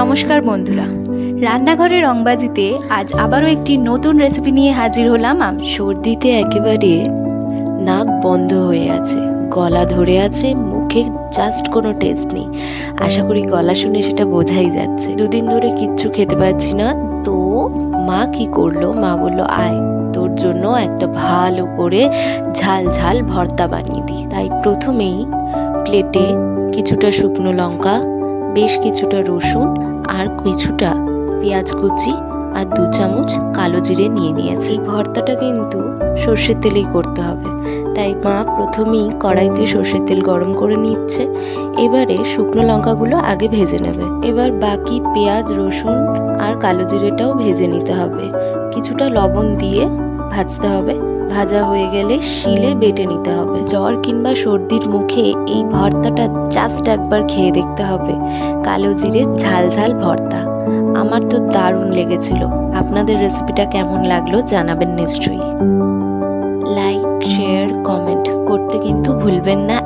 নমস্কার বন্ধুরা। রান্নাঘরে রংবাজিতে আজ আবারও একটি নতুন রেসিপি নিয়ে হাজির হলাম আমি। সর্দিতে একেবারে নাক বন্ধ হয়ে আছে, গলা ধরে আছে, মুখে জাস্ট কোনো টেস্ট নেই। আশা করি গলা শুনে সেটা বোঝাই যাচ্ছে। দুদিন ধরে কিচ্ছু খেতে পারছি না, তো মা কি করল? মা বলল, আয়, তোর জন্য একটা ভালো করে ঝাল ঝাল ভর্তা বানিয়ে দিই। তাই প্রথমেই প্লেটে কিছুটা শুকনো লঙ্কা বেশ কিছুটা রসুন আর কিছুটা পেঁয়াজ কুচি আর দু চামচ কালো জিরে নিয়ে নিয়েছি। ভর্তাটা কিন্তু সর্ষের তেলেই করতে হবে। তাই মা প্রথমেই কড়াইতে সর্ষের তেল গরম করে নিচ্ছে। এবারে শুকনো লঙ্কাগুলো আগে ভেজে নেবে। এবার বাকি পেঁয়াজ, রসুন আর কালো জিরেটাও ভেজে নিতে হবে। কিছুটা লবণ দিয়ে ভাজতে হবে। ভাজা হয়ে গেলে শিলে বেটে নিতে হবে। জ্বর কিংবা সর্দির মুখে এই ভর্তাটা জাস্ট একবার খেয়ে দেখতে হবে। কালো জিরের ঝাল ঝাল ভর্তা। আমার তো দারুণ লেগেছিল। আপনাদের রেসিপিটা কেমন লাগল জানাবেন নিশ্চয়ই। লাইক শেয়ার কমেন্ট করতে কিন্তু ভুলবেন না।